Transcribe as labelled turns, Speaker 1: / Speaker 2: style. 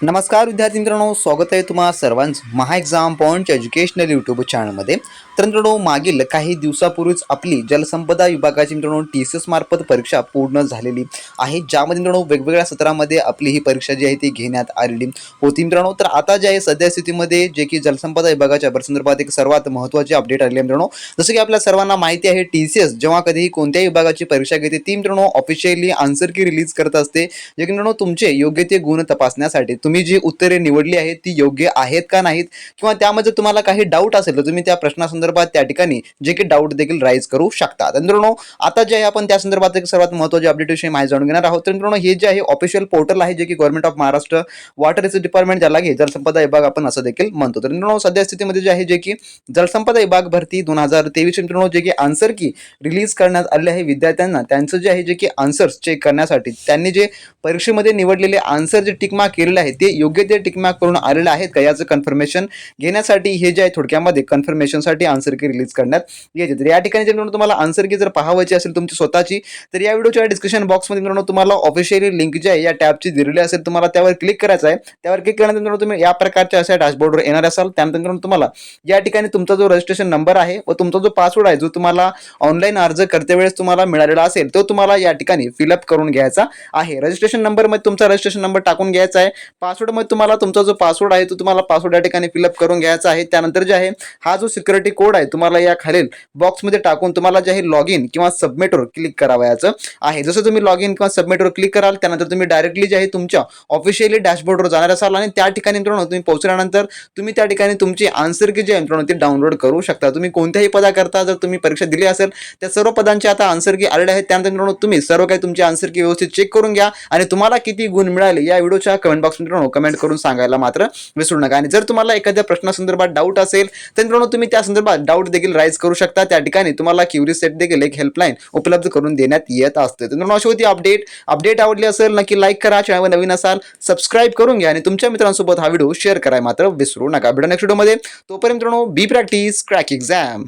Speaker 1: नमस्कार विद्यार्थी मित्रांनो स्वागत आहे तुम्हा सर्वांचं Maha exam point educational YouTube चॅनलमध्ये तर मित्रांनो मागील काही दिवसापूर्वीच आपली जलसंपदा विभागाची मित्रांनो टी सी एस मार्फत परीक्षा पूर्ण झालेली आहे. ज्यामध्ये मित्रांनो वेगवेगळ्या सत्रामध्ये आपली ही परीक्षा जी आहे ती घेण्यात आलेली होती मित्रांनो. तर आता जे आहे सध्या स्थितीमध्ये जे की जलसंपदा विभागाच्या संदर्भात एक सर्वात महत्त्वाची अपडेट आलेली आहे मित्रांनो. जसं की आपल्या सर्वांना माहिती आहे टी सी एस जेव्हा कधीही कोणत्याही विभागाची परीक्षा घेते ती मित्रांनो ऑफिशियली आन्सर की रिलीज करत असते जे की मित्रांनो तुमचे योग्य ते गुण तपासण्यासाठी. तुम्ही जी उत्तरे निवडली आहेत ती योग्य आहेत का नाहीत? किंवा त्यामध्ये तुम्हाला काही डाऊट असेल तर तुम्ही त्या प्रश्नासंदर्भात त्या ठिकाणी जे की डाऊट देखील राईज करू शकता. तर मित्रांनो आता जे आहे आपण त्या संदर्भात एक सर्वात महत्त्वाचे अपडेट विषयी माहिती जाणून घेणार आहोत. तर मित्रांनो हे जे आहे ऑफिशियल पोर्टल आहे जे की government of Maharashtra water resource department ज्याला की जलसंपदा विभाग आपण असं देखील म्हणतो. तर मित्रांनो सध्या स्थितीमध्ये जे आहे जे की जलसंपदा विभाग भरती दोन हजार तेवीस मित्रांनो जे की आन्सर की रिलीज करण्यात आले आहे विद्यार्थ्यांना त्यांचं जे आहे जे की आन्सर्स चेक करण्यासाठी त्यांनी जे परीक्षेमध्ये निवडलेले आन्सर जे टिकमा केलेले आहे ते योग्य ते टिकमार्क करून आलेले आहेत का याचं कन्फर्मेशन घेण्यासाठी हे जे आहे थोडक्यामध्ये कन्फर्मेशनसाठी आन्सर की रिलीज करण्यात येते तर या ठिकाणी जर तुम्हाला आन्सर की जर पाहावायची असेल तुमची स्वतःची तर या व्हिडिओच्या डिस्क्रिप्शन बॉक्समध्ये मित्रांनो तुम्हाला ऑफिशियली लिंक जी आहे या टॅबची दिलेली असेल तुम्हाला त्यावर क्लिक करायचं आहे. त्यावर क्लिक केल्यानंतर तुम्ही या प्रकारच्या अशा डॅशबोर्डवर येणार असाल. त्यानंतर तुम्हाला या ठिकाणी तुमचा जो रजिस्ट्रेशन नंबर आहे व तुमचा जो पासवर्ड आहे जो तुम्हाला ऑनलाईन अर्ज करते वेळेस तुम्हाला मिळालेला असेल तो तुम्हाला या ठिकाणी फिलअप करून घ्यायचा आहे. रजिस्ट्रेशन नंबरमध्ये तुमचा रजिस्ट्रेशन नंबर टाकून घ्यायचा आहे. पासवर्डमध्ये तुम्हाला तुमचा जो पासवर्ड आहे तो तुम्हाला पासवर्ड या ठिकाणी फिलअप करून घ्यायचा आहे. त्यानंतर जे आहे हा जो सिक्युरिटी कोड आहे तुम्हाला या खालील बॉक्समध्ये टाकून तुम्हाला जे आहे लॉग इन किंवा सबमिटवर क्लिक करावयाचं आहे. जसं तुम्ही लॉग इन किंवा सबमिटवर क्लिक कराल त्यानंतर तुम्ही डायरेक्टली जे आहे तुमच्या ऑफिशियली डॅशबोर्डवर जाणार असाल आणि त्या ठिकाणी मित्रांनो तुम्ही पोहोचल्यानंतर तुम्ही त्या ठिकाणी तुमची आन्सर की जे आहे मित्रांनो ती डाउनलोड करू शकता. तुम्ही कोणत्याही पदाकरता जर तुम्ही परीक्षा दिली असेल त्या सर्व पदांचे आता आन्सर की आलेले आहेत त्यानंतर मित्रांनो तुम्ही सर्व काही तुमची आन्सर की व्यवस्थित चेक करून घ्या आणि तुम्हाला किती गुण मिळाले या व्हिडिओच्या कमेंट बॉक्समध्ये मित्रांनो कमेंट करून सांगायला मात्र विसरू नका. आणि जर तुम्हाला एखाद्या प्रश्नासंदर्भात डाऊट असेल तर मित्रांनो तुम्ही त्या संदर्भात डाऊट देखील राईज करू शकता. त्या ठिकाणी तुम्हाला क्युरी सेट देखील एक हेल्पलाईन उपलब्ध करून देण्यात येत असते. तर मित्रांनो अशी होती अपडेट अपडेट आवडली असेल नक्की लाईक करा. चॅनल नवीन असाल सबस्क्राईब करून घ्या. आणि तुमच्या मित्रांसोबत हा व्हिडिओ शेअर करायला मात्र विसरू नका. भेटू नेक्स्ट व्हिडिओमध्ये तोपर्यंत मित्रांनो बी प्रॅक्टिस क्रॅक एक्झाम